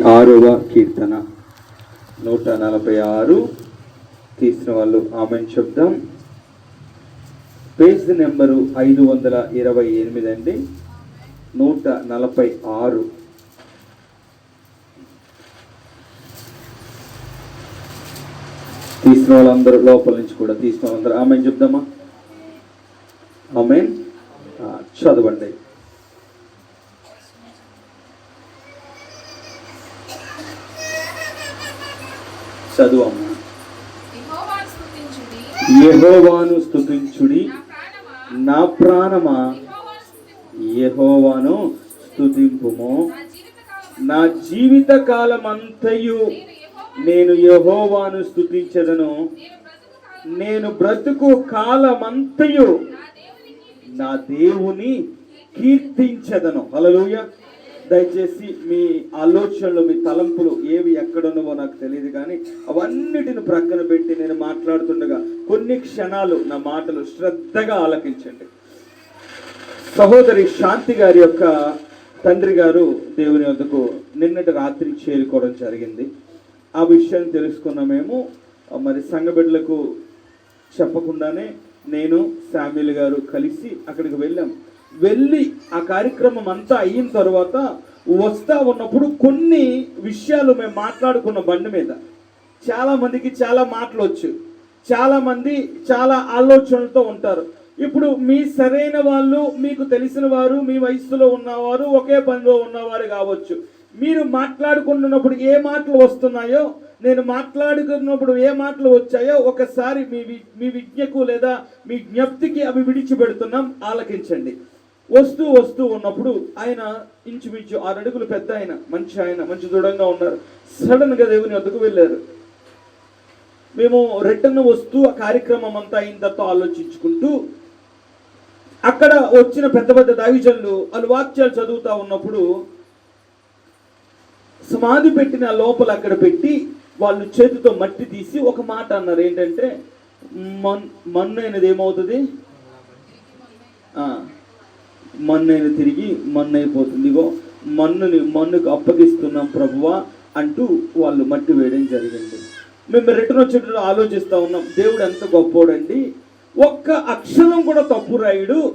ఆరవ కీర్తన. నూట నలభై ఆరు. తీసిన వాళ్ళు ఆమెన్ శబ్దం పేజ్ నెంబరు ఐదు వందల ఇరవై ఎనిమిది అండి. నూట నలభై ఆరు. తీసిన వాళ్ళందరూ లోపల నుంచి కూడా తీసిన వాళ్ళందరూ ఆమె చెప్దామా? ఆమె చదవండి. చదువు అమ్మ యెహోవాను స్తుతించుడి. నా ప్రాణమా, నా ప్రాణమా? యెహోవాను స్తుతింపుము. నా జీవిత కాలమంతయు నేను యెహోవాను- నేను యెహోవాను స్తుతించదను. నేను బ్రతుకు కాలమంతయు. నా దేవుని కీర్తించదను. హల్లెలూయ. దయచేసి మీ ఆలోచనలు మీ తలంపులు ఏవి ఎక్కడున్నవో నాకు తెలియదు కానీ అవన్నిటిని ప్రక్కన పెట్టి నేను మాట్లాడుతుండగా కొన్ని క్షణాలు నా మాటలు శ్రద్ధగా ఆలకించండి. సహోదరి శాంతి గారి యొక్క తండ్రి గారు దేవుని వద్దకు నిన్నటి రాత్రి చేరుకోవడం జరిగింది. ఆ విషయాన్ని తెలుసుకున్న మేము. మరి సంగబిడ్డలకు చెప్పకుండానే నేను శామ్యుల్ గారు కలిసి అక్కడికి వెళ్ళాం. వెళ్ళి ఆ కార్యక్రమం అంతా అయిన తర్వాత వస్తా ఉన్నప్పుడు కొన్ని విషయాలు మేము మాట్లాడుకున్న బండి మీద. చాలామందికి చాలా మాటలు వచ్చు. చాలామంది చాలా ఆలోచనలతో ఉంటారు. ఇప్పుడు మీ సరైన వాళ్ళు మీకు తెలిసిన వారు మీ వయసులో ఉన్నవారు ఒకే పనిలో ఉన్నవారు కావచ్చు. మీరు మాట్లాడుకుంటున్నప్పుడు ఏ మాటలు వస్తున్నాయో నేను మాట్లాడుకున్నప్పుడు ఏ మాటలు వచ్చాయో ఒకసారి మీ వి- మీ విజ్ఞకు లేదా మీ జ్ఞప్తికి అవి విడిచిపెడుతున్నాం. ఆలకించండి. వస్తూ వస్తూ ఉన్నప్పుడు ఆయన ఇంచుమించు ఆరు అడుగులు పెద్ద ఆయన మంచి ఆయన మంచి దృఢంగా ఉన్నారు. సడన్గా దేవుని వద్దకు వెళ్ళారు. మేము రిటర్న్ వస్తూ ఆ కార్యక్రమం అంతా అయిన తర్వాత ఆలోచించుకుంటూ అక్కడ వచ్చిన పెద్ద పెద్ద దావిజన్లు వాళ్ళు వాక్యాలు చదువుతా ఉన్నప్పుడు సమాధి పెట్టిన లోపల అక్కడ పెట్టి వాళ్ళు చేతితో మట్టి తీసి ఒక మాట అన్నారు. ఏంటంటే మన్ మన్ను అయినది ఏమవుతుంది? మన్నైన తిరిగి మన్ను మన్నుని మన్నుకు అప్పగిస్తున్నాం ప్రభువా అంటూ వాళ్ళు మట్టి వేయడం జరిగింది. మేము రిటర్న్ వచ్చేటప్పుడు ఆలోచిస్తూ ఉన్నాం. దేవుడు ఎంత గొప్పోడండి. ఒక్క అక్షరం కూడా తప్పు రాయుడు.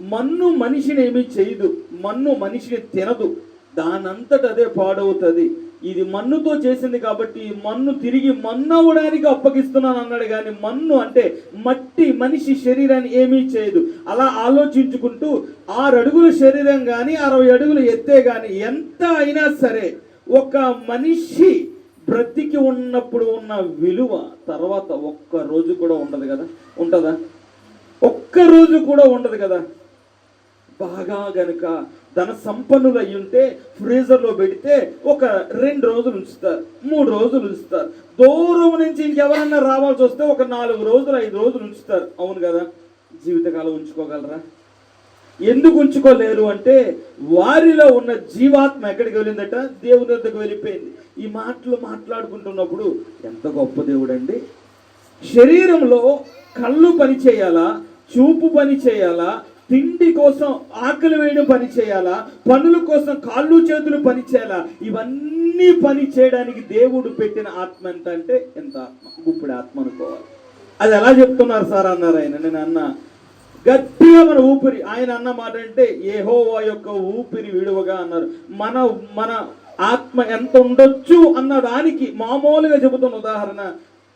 మన్ను మనిషిని ఏమీ చేయదు. మన్ను మనిషిని తినదు. దానంతట అదే పాడవుతుంది. ఇది మన్నుతో చేసింది కాబట్టి మన్ను తిరిగి మన్ను అవ్వడానికి అప్పగిస్తున్నాను అన్నాడు. కానీ మన్ను అంటే మట్టి మనిషి శరీరాన్ని ఏమీ చేయదు. అలా ఆలోచించుకుంటూ ఆరు అడుగుల శరీరం కానీ అరవై అడుగులు ఎత్తే కానీ ఎంత అయినా సరే ఒక మనిషి బ్రతికి ఉన్నప్పుడు ఉన్న విలువ తర్వాత ఒక్క రోజు కూడా ఉండదు కదా? ఉంటుందా? ఒక్క రోజు కూడా ఉండదు కదా? బాగా గనుక ధన సంపన్నులు అయి ఉంటే ఫ్రీజర్లో పెడితే ఒక రెండు రోజులు ఉంచుతారు మూడు రోజులు ఉంచుతారు. దూరం నుంచి ఇంకెవరన్నా రావాల్సి వస్తే ఒక నాలుగు రోజులు ఐదు రోజులు ఉంచుతారు. అవును కదా? జీవితకాలం ఉంచుకోగలరా? ఎందుకు ఉంచుకోలేరు అంటే వారిలో ఉన్న జీవాత్మ ఎక్కడికి వెళ్ళిందట? దేవుని వద్దకు వెళ్ళిపోయింది. ఈ మాటలు మాట్లాడుకుంటున్నప్పుడు ఎంత గొప్ప దేవుడు అండి శరీరంలో కళ్ళు పని చేయాలా చూపు పని చేయాలా తిండి కోసం ఆకలి వేయడం పని చేయాలా? పనుల కోసం కాళ్ళు చేతులు పని చేయాలా? ఇవన్నీ పని చేయడానికి దేవుడు పెట్టిన ఆత్మ ఎంత అంటే ఎంత ఆత్మ? గుప్పుడు ఆత్మ అనుకోవాలి. అది ఎలా చెప్తున్నారు సార్ అన్నారు ఆయన? నేను అన్న గట్టిగా మన ఊపిరి ఆయన అన్న మాట అంటే ఏహోవా యొక్క ఊపిరి విడువగా అన్నారు. మన మన ఆత్మ ఎంత ఉండొచ్చు అన్న దానికి మామూలుగా చెబుతున్న ఉదాహరణ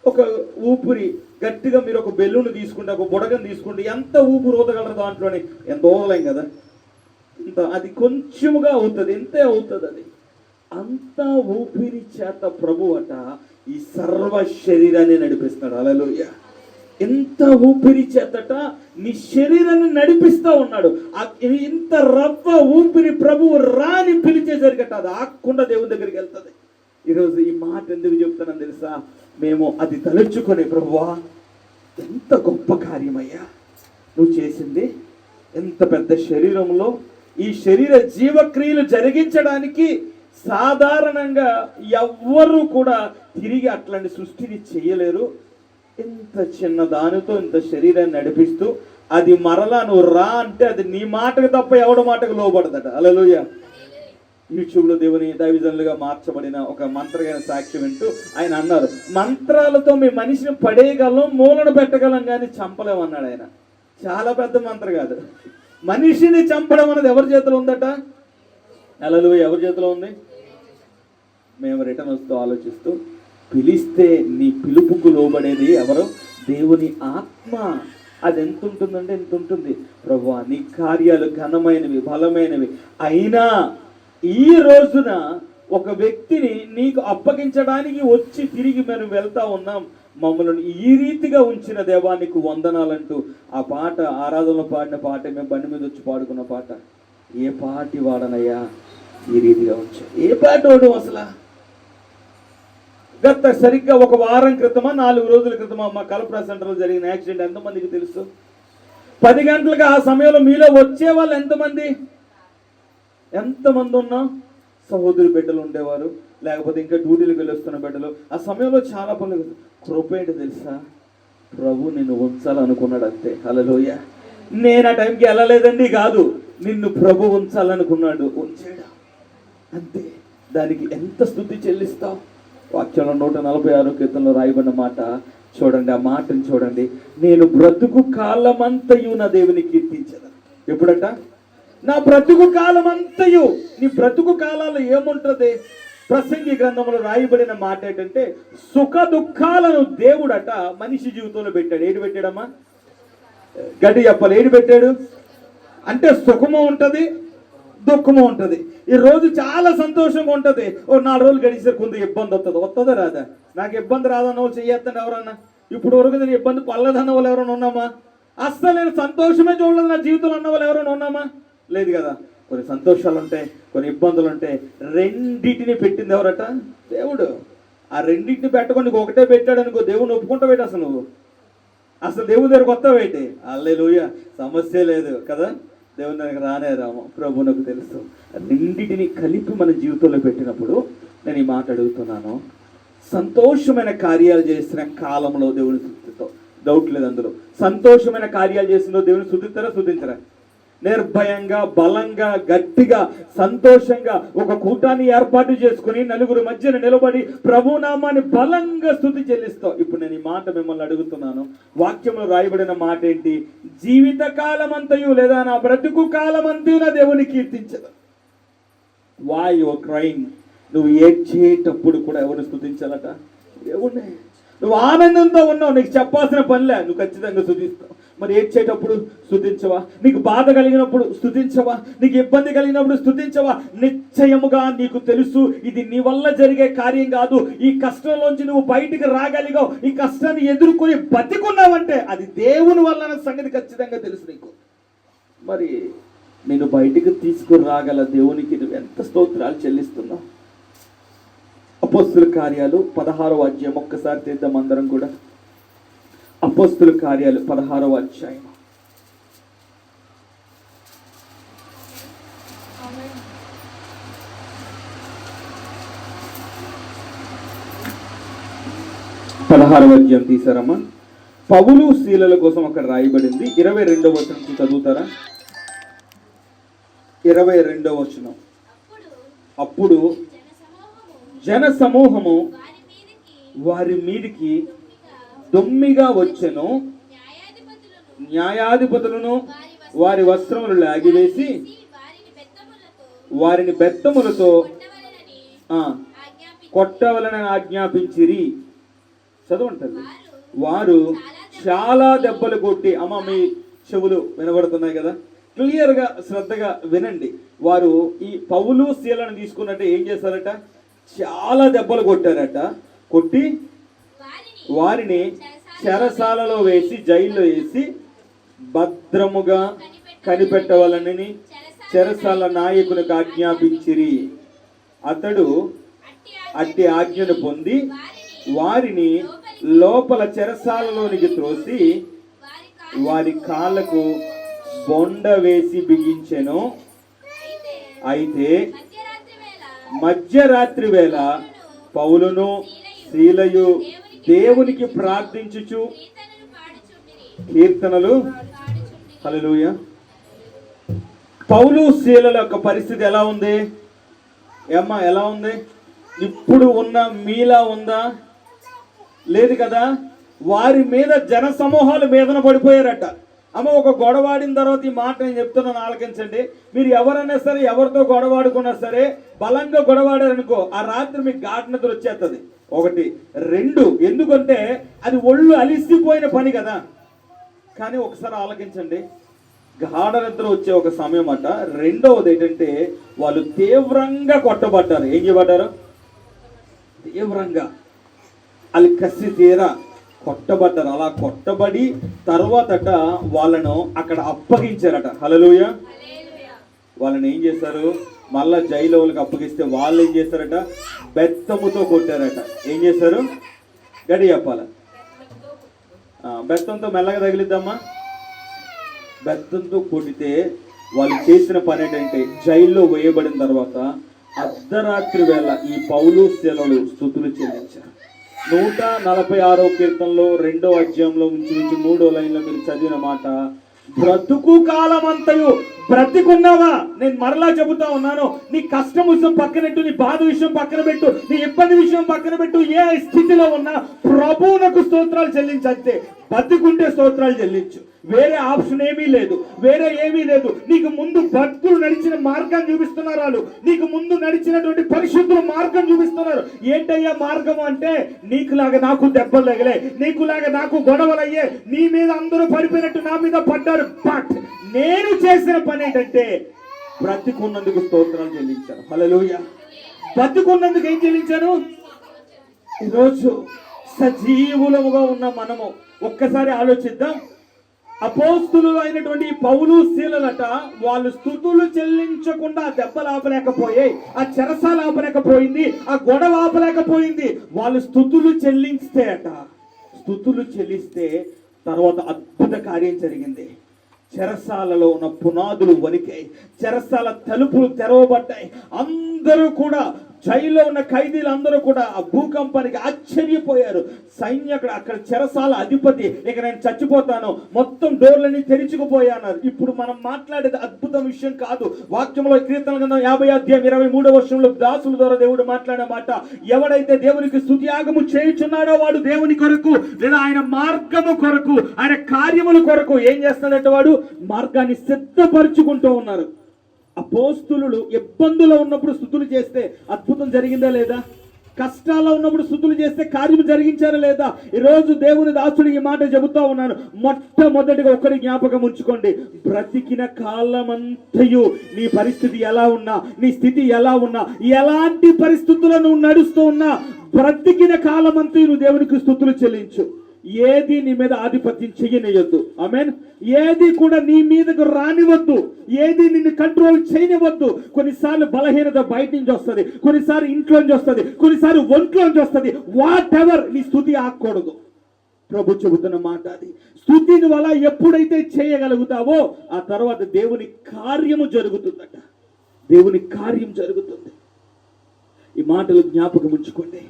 ఒక ఊపిరి గట్టిగా మీరు ఒక బెలూన్ తీసుకుంటే ఒక బుడగను తీసుకుంటే ఎంత ఊపిరి ఊదగలరు దాంట్లోనే? ఎంత ఊదలేం కదా? ఇంత అది కొంచెముగా అవుతుంది ఎంతే అవుతుంది అది. అంత ఊపిరి చేత ప్రభు అట ఈ సర్వ శరీరాన్ని నడిపిస్తున్నాడు. అలలోయ ఎంత ఊపిరి చేతట నీ శరీరాన్ని నడిపిస్తా ఉన్నాడు. ఆ- ఇంత రవ్వ ఊపిరి ప్రభువు రాని పిలిచేసరికట అది ఆకుండా దేవుని దగ్గరికి వెళ్తుంది. ఈరోజు ఈ మాట ఎందుకు చెప్తానని తెలుసా? మేము అది తలుచుకొని ప్రభువా ఎంత గొప్ప కార్యమయ్యా. నువ్వు చేసింది ఎంత పెద్ద శరీరంలో ఈ శరీర జీవక్రియలు జరిగించడానికి సాధారణంగా ఎవ్వరూ కూడా తిరిగి అట్లాంటి సృష్టిని చేయలేరు. ఇంత చిన్న దానితో ఇంత శరీరాన్ని నడిపిస్తూ అది మరలా నువ్వు రా అంటే అది నీ మాటకు తప్ప ఎవడ మాటకు లోబడదట. అలలోయ యూట్యూబ్లో దేవుని దైవజనులుగా మార్చబడిన ఒక మంత్రగైన సాక్ష్యం వింటూ ఆయన అన్నారు మంత్రాలతో మీ మనిషిని పడేయగలం మూలన పెట్టగలం కానీ చంపలేం అన్నాడు ఆయన. చాలా పెద్ద మంత్ర కాదు. మనిషిని చంపడం అనేది ఎవరి చేతిలో ఉందట? నెలలు ఎవరి చేతిలో ఉంది? మేము రిటర్న్ వస్తూ ఆలోచిస్తూ పిలిస్తే నీ పిలుపుకు లోబడేది ఎవరు? దేవుని ఆత్మ. అది ఎంత ఉంటుందంటే ఎంత ఉంటుంది? ప్రభు నీ కార్యాలు ఘనమైనవి బలమైనవి. అయినా ఈ రోజున ఒక వ్యక్తిని నీకు అప్పగించడానికి వచ్చి తిరిగి మేము వెళ్తా ఉన్నాం. మమ్మల్ని ఈ రీతిగా ఉంచిన దేవానికి వందనాలంటూ ఆ పాట ఆరాధనలో పాడిన పాట మేము బండి మీద వచ్చి పాడుకున్న పాట. ఏ పాటి వాడనయ్యా ఈ రీతిగా ఉంచా. ఏ పాట వాడు అసలు? గత సరిగ్గా ఒక వారం క్రితమా నాలుగు రోజుల క్రితమా మా కల్పన సెంటర్లో జరిగిన యాక్సిడెంట్ ఎంతమందికి తెలుసు? పది గంటలకు ఆ సమయంలో మీలో వచ్చే వాళ్ళు ఎంతమంది? ఎంతమంది ఉన్నా సహోదరి బిడ్డలు ఉండేవారు లేకపోతే ఇంకా డ్యూటీలకు వెళ్ళొస్తున్న బిడ్డలు. ఆ సమయంలో చాలా పనులు కృప ఏంటి తెలుసా? ప్రభు నిన్ను ఉంచాలనుకున్నాడు అంతే అలలోయ నేను ఆ టైంకి వెళ్ళలేదండి కాదు. నిన్ను ప్రభు ఉంచాలనుకున్నాడు. ఉంచాడు అంతే. దానికి ఎంత స్థుతి చెల్లిస్తావు? వాక్యంలో నూట నలభై ఆరు కీర్తనలో రాయబడిన మాట చూడండి ఆ మాటను చూడండి. నేను బ్రతుకు కాలమంతయు నా దేవుని కీర్తించదా ఎప్పుడట? నా బ్రతుకు కాలమంతయు నీ బ్రతుకు కాలాలు ఏముంటది? ప్రసంగి గ్రంథంలో రాయబడిన మాట ఏంటంటే సుఖ దుఃఖాలను దేవుడట మనిషి జీవితంలో పెట్టాడు. ఏడు పెట్టాడమ్మా? గడ్డి చెప్పాలి. ఏడు పెట్టాడు? అంటే సుఖము ఉంటుంది దుఃఖము ఉంటుంది. ఈ రోజు చాలా సంతోషంగా ఉంటుంది. ఓ నాలుగు రోజులు గడిచే కొంత ఇబ్బంది వస్తుంది. వస్తుందా రాదా? నాకు ఇబ్బంది రాదన్న వాళ్ళు చెయ్యొద్దండి ఎవరన్నా? ఇప్పుడు వరకు నేను ఇబ్బంది పల్లదన్న వాళ్ళు ఎవరైనా ఉన్నామా? అస్సలు నేను సంతోషమే చూడలేదు నా జీవితంలో అన్న వాళ్ళు ఎవరైనా ఉన్నామా? లేదు కదా. కొన్ని సంతోషాలు ఉంటాయి కొన్ని ఇబ్బందులు ఉంటాయి రెండింటిని పెట్టింది ఎవరట? దేవుడు. ఆ రెండింటిని పెట్టుకొని నీకు ఒకటే పెట్టాడు అనుకో దేవుని ఒప్పుకుంటావేటి అసలు నువ్వు? అసలు దేవుని దగ్గరకు అల్లే అల్లెలుయ సమస్య లేదు కదా? దేవుని దగ్గర రానే రాము. ప్రభు నాకు తెలుసు. రెండింటిని కలిపి మన జీవితంలో పెట్టినప్పుడు నేను ఈ మాట అడుగుతున్నాను. సంతోషమైన కార్యాలు చేసిన కాలంలో దేవుని శుద్ధితో. డౌట్ లేదు అందులో. సంతోషమైన కార్యాలు చేసిందో దేవుని శుద్ధిస్తారా శుద్ధించరా? నిర్భయంగా బలంగా గట్టిగా సంతోషంగా ఒక కూటాన్ని ఏర్పాటు చేసుకుని నలుగురు మధ్యన నిలబడి ప్రభునామాన్ని బలంగా స్థుతి చెల్లిస్తావు ఇప్పుడు నేను ఈ మాట మిమ్మల్ని అడుగుతున్నాను. వాక్యంలో రాయబడిన మాట ఏంటి? జీవిత కాలమంతయు లేదా నా బ్రతుకు కాలమంతయు నా దేవుని కీర్తించదు. వై యువర్ క్రైమ్ నువ్వు ఏడ్చేటప్పుడు కూడా ఎవరిని స్థుతించాలట? దేవుణ్ణి. నువ్వు ఆనందంతో ఉన్నావు నీకు చెప్పాల్సిన పనిలే నువ్వు ఖచ్చితంగా స్థుతిస్తావు. మరి ఏడ్చేటప్పుడు స్థుతించవా నీకు బాధ కలిగినప్పుడు స్థుతించవా నీకు ఇబ్బంది కలిగినప్పుడు స్థుతించవా నిశ్చయముగా నీకు తెలుసు ఇది నీ వల్ల జరిగే కార్యం కాదు. ఈ కష్టంలోంచి నువ్వు బయటికి రాగలిగావు. ఈ కష్టాన్ని ఎదుర్కొని బతికున్నావంటే అది దేవుని వల్ల సంగతి ఖచ్చితంగా తెలుసు నీకు. మరి నేను బయటికి తీసుకుని రాగల దేవునికి నువ్వు ఎంత స్తోత్రాలు చెల్లిస్తున్నావు? అపోస్తుల కార్యాలు పదహారవ అధ్యాయం ఒక్కసారి తీద్దాం అందరం కూడా. అపోస్తుల కార్యాలు పదహారవ అధ్యాయం. పదహారవ అధ్యాయం తీసారమ్మా. పౌలు శీలల కోసం అక్కడ రాయబడింది. ఇరవై రెండవ వచనం చదువుతారా? ఇరవై రెండవ వచనం. అప్పుడు జన సమూహము వారి మీదికి దొమ్మిగా వచ్చెను. న్యాయాధిపతులను వారి వస్త్రములు లాగివేసి వారిని బెత్తములతో కొట్టవలనని ఆజ్ఞాపించిరి. చదవంటారు వారు వారు చాలా దెబ్బలు కొట్టి అమ్మ మీ చెవులు వినబడుతున్నాయి కదా. క్లియర్గా శ్రద్ధగా వినండి. వారు ఈ పౌలు శీలను తీసుకున్నట్టు ఏం చేశారట? చాలా దెబ్బలు కొట్టారట. కొట్టి వారిని చెరసాలలో వేసి జైల్లో వేసి భద్రముగా కనిపెట్టవలనని చెరసాల నాయకునికి ఆజ్ఞాపించిరి. అతడు అట్టి ఆజ్ఞను పొంది వారిని లోపల చెరసాలలోనికి త్రోసి వారి కాళ్ళకు బొండ వేసి బిగించెను. అయితే మధ్యరాత్రి వేళ మధ్యరాత్రి వేళ పౌలును శీలయు దేవునికి ప్రార్థించుచు. కీర్తనలు. హలలుయ పౌలు శీలల యొక్క పరిస్థితి ఎలా ఉంది? ఏమ్మా ఎలా ఉంది? ఇప్పుడు ఉన్న మీలా ఉందా? లేదు కదా? వారి మీద జన సమూహాలు మీదన పడిపోయారట. అమ్మ ఒక గొడవాడిన తర్వాత ఈ మాట నేను చెప్తున్నాను ఆలకించండి. మీరు ఎవరైనా సరే ఎవరితో గొడవాడుకున్నా సరే బలంగా గొడవాడారనుకో ఆ రాత్రి మీకు గాఢ వచ్చేస్తుంది ఒకటి రెండు. ఎందుకంటే అది ఒళ్ళు అలిసిపోయిన పని కదా. కానీ ఒకసారి ఆలకించండి గాఢ నిద్ర వచ్చే ఒక సమయం అట. రెండవది ఏంటంటే వాళ్ళు తీవ్రంగా కొట్టబడ్డారు. ఏం చేయబడ్డారు? తీవ్రంగా. వాళ్ళు కసి తీరా కొట్టబడ్డారు. అలా కొట్టబడి తర్వాతట వాళ్ళను అక్కడ అప్పగించారట. హలలుయ వాళ్ళని ఏం చేశారు? మళ్ళా జైలు వాళ్ళకి అప్పగిస్తే వాళ్ళు ఏం చేస్తారట? బెత్తముతో కొట్టారట. ఏం చేశారు గడి చెప్పాల. బెత్తంతో మెల్లగా తగిలిద్దామా బెత్తంతో కొడితే వాళ్ళు చేసిన పని ఏంటంటే జైల్లో వేయబడిన తర్వాత అర్ధరాత్రి వేళ ఈ పౌలు శిలలు స్థుతులు చెల్లించారు. నూట నలభై ఆరో కీర్తనలో రెండో అధ్యాయంలో ఉంచి నుంచి మూడో లైన్లో మీరు చదివిన మాట బ్రతుకు కాలమంతయు బ్రతికున్నావా? నేను మరలా చెబుతా ఉన్నాను. నీ కష్టం విషయం పక్కన పెట్టు నీ బాధ విషయం పక్కన పెట్టు నీ ఇబ్బంది విషయం పక్కన పెట్టు ఏ స్థితిలో ఉన్నా ప్రభువునకు స్తోత్రాలు చెల్లించంతే బతికుంటే స్తోత్రాలు చెల్లించు. వేరే ఆప్షన్ ఏమీ లేదు వేరే ఏమీ లేదు. నీకు ముందు భక్తులు నడిచిన మార్గం చూపిస్తున్నారు వాళ్ళు. నీకు ముందు నడిచినటువంటి పరిశుద్ధులు మార్గం చూపిస్తున్నారు. ఏంటయ్యా మార్గం అంటే నీకులాగా నాకు దెబ్బలు తగిలే నీకులాగా నాకు గొడవలు అయ్యే నీ మీద అందరూ పడిపోయినట్టు నా మీద పడ్డారు. బట్ నేను చేసిన పని ఏంటంటే బ్రతికున్నందుకు స్తోత్రాలు చెల్లించాను. హలోయ బ్రతికున్నందుకు ఏం చెల్లించాను? ఈరోజు సజీవులముగా ఉన్న మనము ఒక్కసారి ఆలోచిద్దాం. అపోస్తులు అయినటువంటి పౌలు శీలలట వాళ్ళు స్థుతులు చెల్లించకుండా ఆ దెబ్బలు ఆపలేకపోయాయి ఆ చెరసాలు ఆపలేకపోయింది ఆ గొడవ ఆపలేకపోయింది. వాళ్ళు స్థుతులు చెల్లిస్తే అట స్థుతులు చెల్లిస్తే తర్వాత అద్భుత కార్యం జరిగింది. చెరసాలలో ఉన్న పునాదులు వణికాయి చెరసాల తలుపులు తెరవబడ్డాయి. అందరూ కూడా జైల్లో ఉన్న ఖైదీలందరూ కూడా ఆ భూకంపానికి ఆశ్చర్యపోయారు. సైన్య అక్కడ చెరసాల అధిపతి ఇక నేను చచ్చిపోతాను. మొత్తం డోర్లన్నీ తెరుచుకుపోయాను. ఇప్పుడు మనం మాట్లాడేది అద్భుతం విషయం కాదు. వాక్యంలో కీర్తన గ్రంథం యాభై అధ్యాయం ఇరవై మూడో వర్షంలో దాసుల ద్వారా దేవుడు మాట్లాడే మాట ఎవడైతే దేవునికి స్థుతియాగము చేయుచున్నాడో వాడు దేవుని కొరకు లేదా ఆయన మార్గము కొరకు ఆయన కార్యముల కొరకు ఏం చేస్తాడంటే వాడు మార్గాన్ని సిద్ధపరుచుకుంటూ ఉన్నారు. అపోస్తులు ఇబ్బందులో ఉన్నప్పుడు స్థుతులు చేస్తే అద్భుతం జరిగిందా లేదా? కష్టాల్లో ఉన్నప్పుడు స్థుతులు చేస్తే కార్యం జరిగించారా లేదా? ఈరోజు దేవుని దాసుడు ఈ మాట చెబుతా ఉన్నాను మొట్టమొదటిగా ఒకరి జ్ఞాపకం ఉంచుకోండి. బ్రతికిన కాలమంతయు నీ పరిస్థితి ఎలా ఉన్నా నీ స్థితి ఎలా ఉన్నా ఎలాంటి పరిస్థితులను నువ్వు నడుస్తూ ఉన్నా బ్రతికిన కాలమంతయు నువ్వు దేవునికి స్థుతులు చెల్లించు. ఏది నీ మీద ఆధిపత్యం చెయ్యనియొద్దు మీన్ ఏది కూడా నీ మీదకు రానివద్దు ఏది నిన్ను కంట్రోల్ చేయనివద్దు కొన్నిసార్లు బలహీనత బయట నుంచి వస్తుంది. కొన్నిసార్లు ఇంట్లో నుంచి వస్తుంది. కొన్నిసార్లు ఒంట్లో నుంచి వస్తుంది. వాట్ ఎవర్ నీ స్థుతి ఆకూడదు ప్రభు చెబుతున్న మాట అది. స్థుతిని వల్ల ఎప్పుడైతే చేయగలుగుతావో ఆ తర్వాత దేవుని కార్యము జరుగుతుందట. దేవుని కార్యం జరుగుతుంది. ఈ మాటలు జ్ఞాపకం ఉంచుకోండి.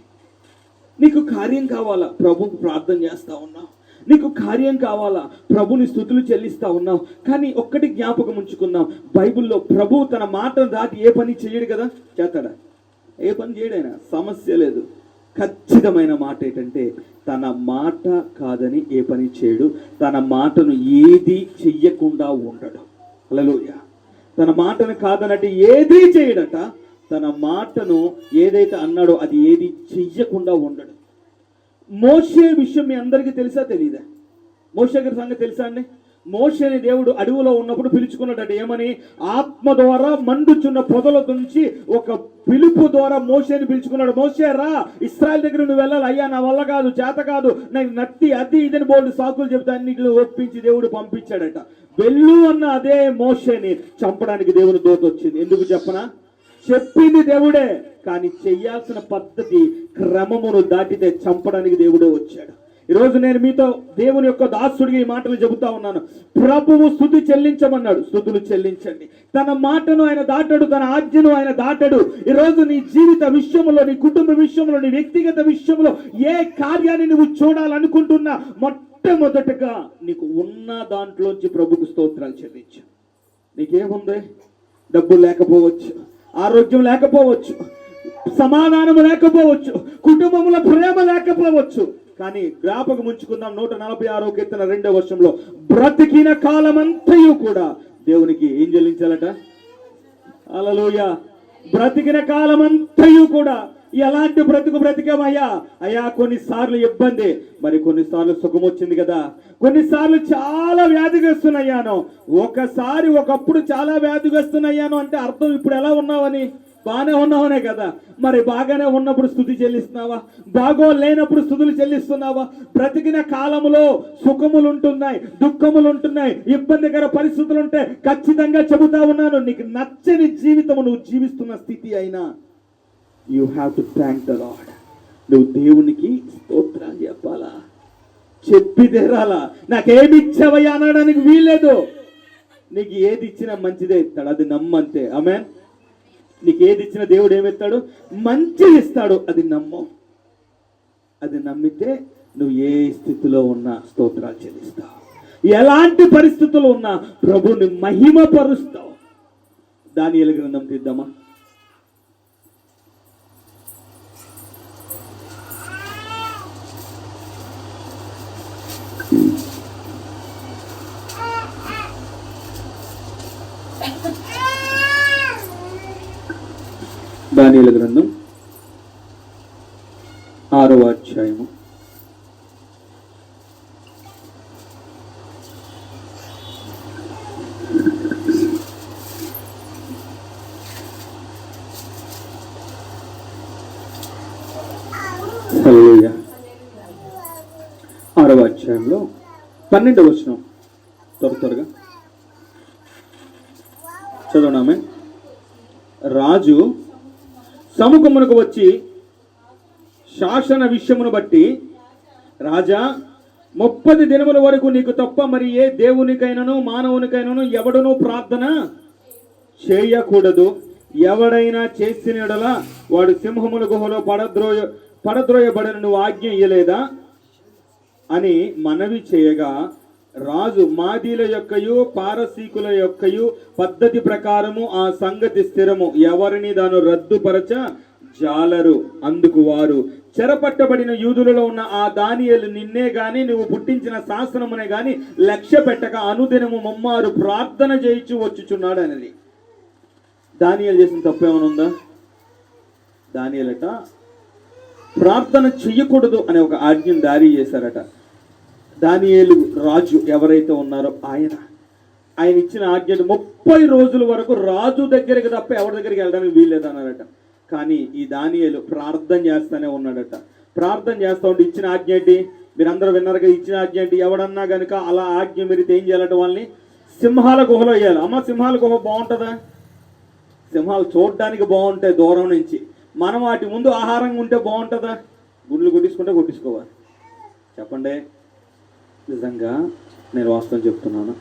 నీకు కార్యం కావాలా? ప్రభుకు ప్రార్థన చేస్తా ఉన్నావు నీకు కార్యం కావాలా? ప్రభుని స్థుతులు చెల్లిస్తా ఉన్నావు కానీ ఒక్కటి జ్ఞాపకం ఉంచుకుందాం. బైబిల్లో ప్రభు తన మాటను దాటి ఏ పని చేయడు కదా? చేస్తాడా? ఏ పని చేయడైనా? సమస్య లేదు. ఖచ్చితమైన మాట ఏంటంటే తన మాట కాదని ఏ పని చేయడు. తన మాటను ఏది చెయ్యకుండా ఉండడు. అలలోయ తన మాటను కాదనంటే ఏదీ చేయడట తన మాటను ఏదైతే అన్నాడో అది ఏది చెయ్యకుండా ఉండడు. మోషే విషయం మీ అందరికీ తెలుసా తెలీదా? మోషే గారి సంగతి తెలుసా అండి? మోషేని దేవుడు అడవిలో ఉన్నప్పుడు పిలుచుకున్నాడట ఏమని? ఆత్మ ద్వారా మండుచున్న పొదల నుంచి ఒక పిలుపు ద్వారా మోషేని పిలుచుకున్నాడు. మోషే రా ఇస్రాయల్ దగ్గర నువ్వు వెళ్ళాలి. అయ్యా నా వల్ల కాదు చేత కాదు నాకు నత్తి అది ఇదని బోల్డ్ సాకులు చెబుతా అన్నిటిని ఒప్పించి దేవుడు పంపించాడట. వెళ్ళు అన్న అదే మోషేని చంపడానికి దేవుని దోత వచ్చింది. ఎందుకు చెప్పనా? చెప్పింది దేవుడే కానీ చెయ్యాల్సిన పద్ధతి క్రమమును దాటితే చంపడానికి దేవుడే వచ్చాడు. ఈరోజు నేను మీతో దేవుని యొక్క దాసుడికి ఈ మాటలు చెబుతా ఉన్నాను. ప్రభువు స్థుతి చెల్లించమన్నాడు. స్థుతులు చెల్లించండి. తన మాటను ఆయన దాటడు తన ఆజ్ఞను ఆయన దాటడు. ఈరోజు నీ జీవిత విషయంలో నీ కుటుంబ విషయంలో నీ వ్యక్తిగత విషయంలో ఏ కార్యాన్ని నువ్వు చూడాలనుకుంటున్నా మొట్టమొదటగా నీకు ఉన్న దాంట్లోంచి ప్రభుకు స్తోత్రాలు చెల్లించు. నీకేముంది? డబ్బు లేకపోవచ్చు. ఆరోగ్యం లేకపోవచ్చు సమాధానం లేకపోవచ్చు కుటుంబంలో ప్రేమ లేకపోవచ్చు. కానీ జ్ఞాపకం ఉంచుకుందాం నూట నలభై ఆరో కీర్తన రెండో వర్షంలో బ్రతికిన కాలమంతయు కూడా దేవునికి ఏం చెల్లించాలట? అలలోయ బ్రతికిన కాలమంతయు కూడా ఎలాంటి బ్రతుకు బ్రతికామయ్యా? అయ్యా కొన్నిసార్లు ఇబ్బంది. మరి కొన్నిసార్లు సుఖం వచ్చింది కదా? కొన్నిసార్లు చాలా వ్యాధిగ్రస్తున్నాయ్యాను ఒకసారి ఒకప్పుడు చాలా వ్యాధిగ్రస్తున్నాయ్యాను అంటే అర్థం ఇప్పుడు ఎలా ఉన్నావని? బాగానే ఉన్నావనే కదా? మరి బాగానే ఉన్నప్పుడు స్థుతి చెల్లిస్తున్నావా? బాగో లేనప్పుడు స్థుతులు చెల్లిస్తున్నావా? బ్రతికిన కాలంలో సుఖములు ఉంటున్నాయి దుఃఖములు ఉంటున్నాయి ఇబ్బందికర పరిస్థితులు ఉంటాయి ఖచ్చితంగా చెబుతా ఉన్నాను. నీకు నచ్చని జీవితము నువ్వు జీవిస్తున్న స్థితి అయినా. You have to thank the lord నువ్వు దేవునికి స్తోత్రాలు చెప్పాలా? చెప్పి తెరాలా నాకేమి ఇచ్చావయ్యా అనడానికి వీల్లేదు. నీకు ఏది ఇచ్చినా మంచిదే ఇస్తాడు. అది నమ్మంతే. ఆమె నీకు ఏది ఇచ్చినా దేవుడు ఏమిస్తాడు మంచిది ఇస్తాడు. అది నమ్ము. అది నమ్మితే నువ్వు ఏ స్థితిలో ఉన్నా స్తోత్రాలు చెల్లిస్తావు. ఎలాంటి పరిస్థితుల్లో ఉన్నా ప్రభుని మహిమ పరుస్తావు దాని గ్రంథం తీద్దామా దానియల గ్రంథం ఆరవ అధ్యాయము హల్లెలూయా. ఆరవ అధ్యాయంలో పన్నెండవ వచనం. త్వర త్వరగా. చదవనామే రాజు సముఖమునకు వచ్చి శాసన విషయమును బట్టి రాజా ముప్పది దినముల వరకు నీకు తప్ప మరి ఏ దేవునికైనాను మానవునికైనను ఎవడునూ ప్రార్థన చేయకూడదు. ఎవడైనా చేసిన వాడు సింహముల గుహలో పడద్రోయ పడద్రోయబడిన నువ్వు ఆజ్ఞ ఇయ్యలేదా? అని మనవి చేయగా రాజు మాదీల యొక్కయు పారసీకుల యొక్కయు పద్ధతి ప్రకారము ఆ సంగతి స్థిరము. ఎవరిని దాను రద్దుపరచ జాలరు. అందుకు వారు చెరపట్టబడిన యూదులలో ఉన్న ఆ దానియలు నిన్నే గాని నువ్వు పుట్టించిన శాసనమునే గాని లక్ష్య పెట్టక అనుదినము మమ్మారు ప్రార్థన చేయించు వచ్చుచున్నాడు అనేది దానియలు చేసిన తప్పు ఏమైనా ఉందా? దానియలట. ప్రార్థన చెయ్యకూడదు అనే ఒక ఆజ్ఞను దారి చేశారట. దానియేలు రాజు ఎవరైతే ఉన్నారో ఆయన. ఆయన ఇచ్చిన ఆజ్ఞను ముప్పై రోజుల వరకు రాజు దగ్గరికి తప్ప ఎవరి దగ్గరికి వెళ్ళడానికి వీల్లేదన్నారట. కానీ ఈ దానియేలు ప్రార్థన చేస్తానే ఉన్నాడట. ప్రార్థన చేస్తా ఉంటే ఇచ్చిన ఆజ్ఞ ఏంటి? మీరందరూ విన్నారు కదా ఇచ్చిన ఆజ్ఞ ఏంటి? ఎవడన్నా కనుక అలా ఆజ్ఞ మీరు ఏం చేయాలంటే వాళ్ళని? సింహాల గుహలో వేయాలి. అమ్మ సింహాల గుహ బాగుంటుందా? సింహాలు చూడడానికి బాగుంటాయి దూరం నుంచి. మనం వాటి ముందు ఆహారంగా ఉంటే బాగుంటుందా? గుడ్లు కొట్టించుకుంటే కొట్టించుకోవాలి. చెప్పండి. నిజంగా నేను వాస్తవం చెప్తున్నాను.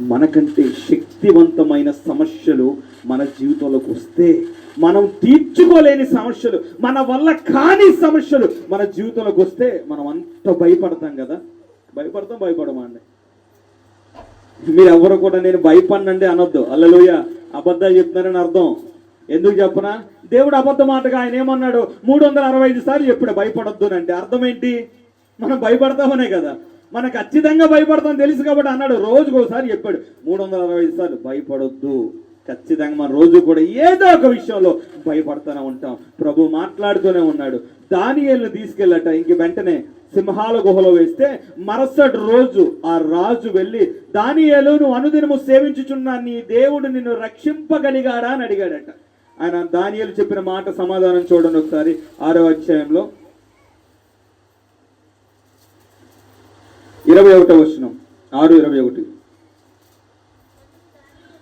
మనకంటే శక్తివంతమైన సమస్యలు మన జీవితంలోకి వస్తే మనం తీర్చుకోలేని సమస్యలు మన వల్ల కాని సమస్యలు మన జీవితంలోకి వస్తే మనం అంత భయపడతాం కదా? భయపడతాం భయపడమా అండి మీరు ఎవరు కూడా నేను భయపడినండి అనొద్దు. అల్లలోయ అబద్ధాలు చెప్తున్నారని అర్థం. ఎందుకు చెప్పనా? దేవుడు అబద్ధ మాటగా ఆయన ఏమన్నాడు? మూడు వందల అరవై ఐదు సార్లు చెప్పాడు భయపడొద్దు అంటే అర్థం ఏంటి మనం భయపడతామనే కదా. మనం ఖచ్చితంగా భయపడతాం తెలుసు కాబట్టి అన్నాడు. రోజుకు ఒకసారి చెప్పాడు. మూడు వందల అరవై ఐదు సార్లు భయపడొద్దు. ఖచ్చితంగా మన రోజు కూడా ఏదో ఒక విషయంలో భయపడుతూనే ఉంటాం. ప్రభు మాట్లాడుతూనే ఉన్నాడు. దానియల్ని తీసుకెళ్ళట. ఇంక వెంటనే సింహాల గుహలో వేస్తే మరుసటి రోజు ఆ రాజు వెళ్ళి దానియలు నువ్వు అనుదినము సేవించుచున్న నీ దేవుడు నిన్ను రక్షింపగలిగాడా? అని అడిగాడట. ఆయన దానియలు చెప్పిన మాట సమాధానం చూడండి ఒకసారి. ఆరో అధ్యాయంలో ఇరవై ఒకటో వచ్చినాం ఆరు ఇరవై ఒకటి.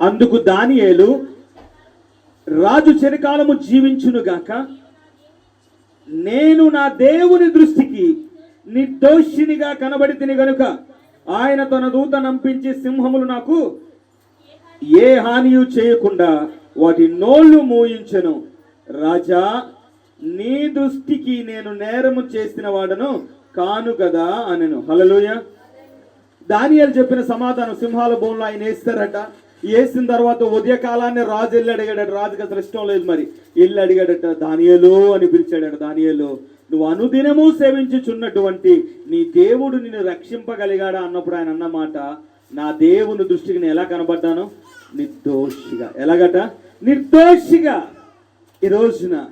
అందుకు దానియేలు రాజు చిరకాలము జీవించునుగాక నేను నా దేవుని దృష్టికి నిర్దోషినిగా కనబడితిని గనుక ఆయన తన దూత నంపించి సింహములు నాకు ఏ హానియు చేయకుండా వాటి నోళ్ళు మూయించెను. రాజా నీ దృష్టికి నేను నేరము చేసిన వాడను కాను కదా అనెను. హలలుయ దానియాలు చెప్పిన సమాధానం సింహాల బోన్లో ఆయన వేస్తారట. వేసిన తర్వాత ఉదయకాలాన్ని రాజు వెళ్ళి అడిగాడట రాజుకి అసలు ఇష్టం లేదు మరి. వెళ్ళి అడిగాడట దానియలు అని పిలిచాడట దానియలు నువ్వు అనుదినము సేవించుచున్నటువంటి నీ దేవుడు నిన్ను రక్షింపగలిగాడా? అన్నప్పుడు ఆయన అన్నమాట నా దేవుని దృష్టికి నేను ఎలా కనబడ్డాను? నిర్దోషిగా. ఎలాగట? నిర్దోషిగా. ఈ రోజున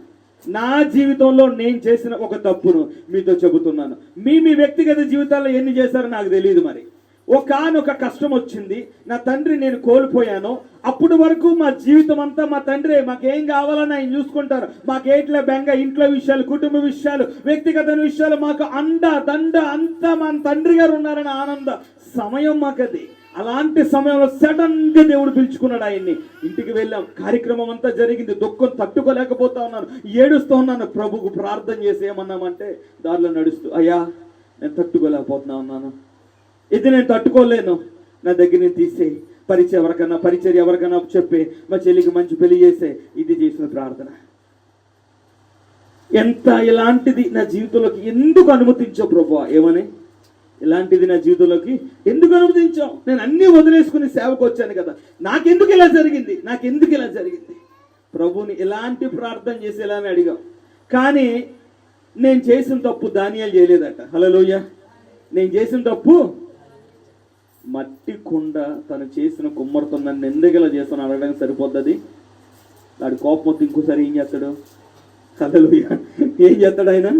నా జీవితంలో నేను చేసిన ఒక తప్పును మీతో చెబుతున్నాను. మీ మీ వ్యక్తిగత జీవితాల్లో ఎన్ని చేశారో నాకు తెలియదు మరి. ఒకనొక కష్టం వచ్చింది నా తండ్రి నేను కోల్పోయాను. అప్పుడు వరకు మా జీవితం అంతా మా తండ్రి మాకేం కావాలని ఆయన చూసుకుంటారు. మాకేట్ల బెంగ ఇంట్లో విషయాలు కుటుంబ విషయాలు వ్యక్తిగత విషయాలు మాకు అండ దండ అంతా మా తండ్రి గారు ఉన్నారని ఆనంద సమయం మాకు అది అలాంటి సమయంలో సడన్గా దేవుడు పిలుచుకున్నాడు ఆయన్ని. ఇంటికి వెళ్ళాం. కార్యక్రమం అంతా జరిగింది. దుఃఖం తట్టుకోలేకపోతా ఉన్నాను. ఏడుస్తూ ఉన్నాను. ప్రభుకు ప్రార్థన చేసి ఏమన్నామంటే దారిలో నడుస్తూ అయ్యా నేను తట్టుకోలేకపోతున్నా ఉన్నాను ఇది నేను తట్టుకోలేను. నా దగ్గర నేను తీసేయి పరిచయం ఎవరికన్నా పరిచయం ఎవరికన్నా చెప్పి మా చెల్లికి మంచి పెళ్ళి చేసే ఇది చేసిన ప్రార్థన. ఎంత ఇలాంటిది నా జీవితంలోకి ఎందుకు అనుమతించావు ప్రభు ఏమని? ఇలాంటిది నా జీవితంలోకి ఎందుకు అనుమతించావు నేను అన్నీ వదిలేసుకుని సేవకు వచ్చాను కదా. నాకెందుకు ఇలా జరిగింది? నాకెందుకు ఇలా జరిగింది? ప్రభుని ఎలాంటి ప్రార్థన చేసేలా అని అడిగాం. కానీ నేను చేసిన తప్పు దానియాలు చేయలేదట. హలోయ నేను చేసిన తప్పు మట్టి కుండ తను చేసిన కుమ్మరితో నన్ను ఎందుకు చేస్తాను అడగడానికి సరిపోతుంది వాడి కోపం వస్తే ఇంకోసారి ఏం చేస్తాడు? కథలు ఏం చేస్తాడు ఆయన?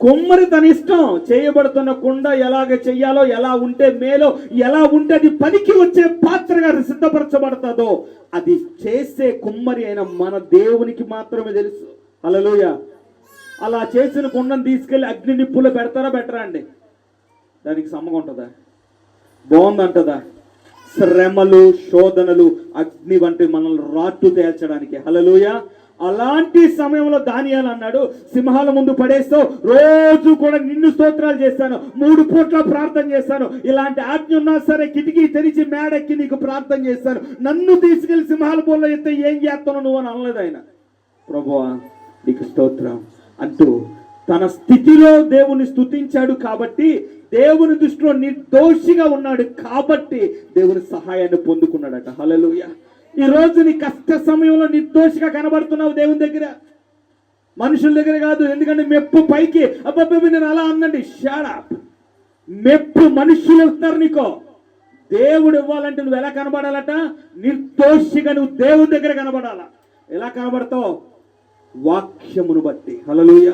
కుమ్మరి తన ఇష్టం. చేయబడుతున్న కుండ ఎలాగ చెయ్యాలో ఎలా ఉంటే మేలో ఎలా ఉంటే అది పనికి వచ్చే పాత్రగా సిద్ధపరచబడుతుందో అది చేసే కుమ్మరి అయిన మన దేవునికి మాత్రమే తెలుసు. అలలోయ అలా చేసిన కుండను తీసుకెళ్ళి అగ్ని నిప్పులో పెడతారా బెటరా అండి? దానికి సమ్మగా ఉంటుందా? బాగుందంటదా? శ్రమలు శోధనలు అగ్ని వంటి మనల్ని రాట్టు తేల్చడానికి. హలలుయ అలాంటి సమయంలో దానియాలు అన్నాడు సింహాల ముందు పడేస్తావు రోజు కూడా నిన్ను స్తోత్రాలు చేస్తాను మూడు పూట్ల ప్రార్థన చేస్తాను. ఇలాంటి ఆజ్ఞ ఉన్నా సరే కిటికీ తెరిచి మేడెక్కి నీకు ప్రార్థన చేస్తాను. నన్ను తీసుకెళ్ళి సింహాల బోల్లో ఎత్తే ఏం చేస్తాను నువ్వు అని అనలేదు ఆయన. ప్రభువా నీకు స్తోత్రం. అంటూ తన స్థితిలో దేవుని స్తుతించాడు కాబట్టి దేవుని దృష్టిలో నిర్దోషిగా ఉన్నాడు కాబట్టి దేవుని సహాయాన్ని పొందుకున్నాడట. హలలుయ ఈ రోజు నీ కష్ట సమయంలో నిర్దోషిగా కనబడుతున్నావు దేవుని దగ్గర. మనుషుల దగ్గర కాదు ఎందుకంటే మెప్పు పైకి. అబ్బాబ్బా నేను అలా అన్నండి. షాడప్ మెప్పు మనుషులు ఇస్తారు నీకో. దేవుడు ఇవ్వాలంటే నువ్వు ఎలా కనబడాలట? నిర్దోషిగా నువ్వు దేవుని దగ్గర కనబడాలా? ఎలా కనబడతావు? వాక్యమును బట్టి. హలలుయా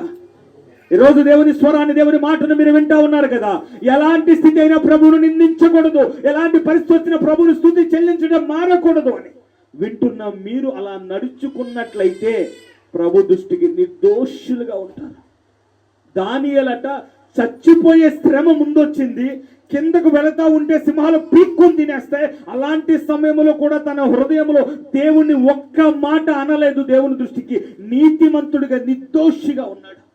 ఈరోజు దేవుని స్వరాన్ని దేవుని మాటను మీరు వింటా ఉన్నారు కదా. ఎలాంటి స్థితి అయినా ప్రభువును నిందించకూడదు. ఎలాంటి పరిస్థితి వచ్చిన ప్రభువుని స్థుతి చెల్లించడం మారకూడదు అని. వింటున్న మీరు అలా నడుచుకున్నట్లయితే ప్రభు దృష్టికి నిర్దోషులుగా ఉంటారు. దానియలట చచ్చిపోయే శ్రమ ముందొచ్చింది. కిందకు వెళతా ఉంటే సింహాలు పీక్కుని తినేస్తాయి అలాంటి సమయంలో కూడా తన హృదయంలో దేవుణ్ణి ఒక్క మాట అనలేదు దేవుని దృష్టికి. నీతిమంతుడిగా నిర్దోషిగా ఉన్నాడు.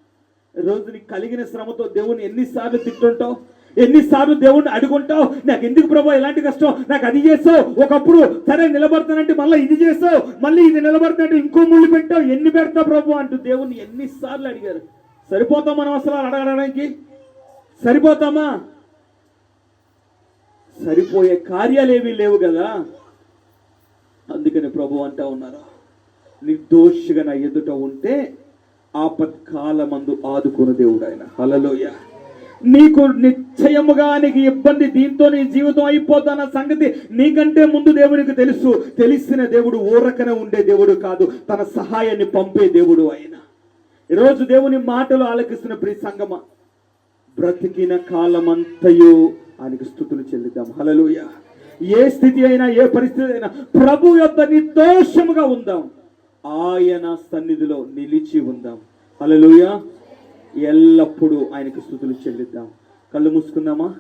రోజు నీకు కలిగిన శ్రమతో దేవుని ఎన్నిసార్లు తిట్టుంటావు? ఎన్నిసార్లు దేవుణ్ణి అడుగుంటావు? నాకు ఎందుకు ప్రభావ ఇలాంటి కష్టం? నాకు అది చేస్తావు ఒకప్పుడు సరే నిలబడతానంటే మళ్ళీ ఇది చేస్తావు మళ్ళీ ఇది నిలబడతానంటే ఇంకో ముళ్ళు పెట్టావు. ఎన్ని పెడతావు ప్రభు అంటూ దేవుణ్ణి ఎన్నిసార్లు అడిగారు. సరిపోతాం మనం అసలు అడగడానికి? సరిపోతామా? సరిపోయే కార్యాలు ఏమీ లేవు కదా? అందుకని ప్రభు అంటా ఉన్నారు? నిర్దోషిగా నా ఎదుట ఉంటే ఆపత్కాలమందు ఆదుకున్న దేవుడు ఆయన హలలోయ నీకు నిశ్చయముగా నీకు ఇబ్బంది దీంతో నీ జీవితం అయిపోతున్న సంగతి నీకంటే ముందు దేవునికి తెలుసు. తెలిసిన దేవుడు ఊరకనే ఉండే దేవుడు కాదు. తన సహాయాన్ని పంపే దేవుడు ఆయన ఈరోజు దేవుని మాటలు ఆలకిస్తున్న ప్రతి సంగమ. బ్రతికిన కాలమంతయు ఆయనకు స్థుతులు చెల్లిద్దాం. హలలుయ ఏ స్థితి అయినా ఏ పరిస్థితి అయినా ప్రభు యొక్క నిర్దోషముగా ఉందాం. ఆయన సన్నిధిలో నిలిచి ఉందాం. అలలుయ ఎల్లప్పుడూ ఆయనకు స్థుతులు చెల్లిద్దాం. కళ్ళు మూసుకుందామా?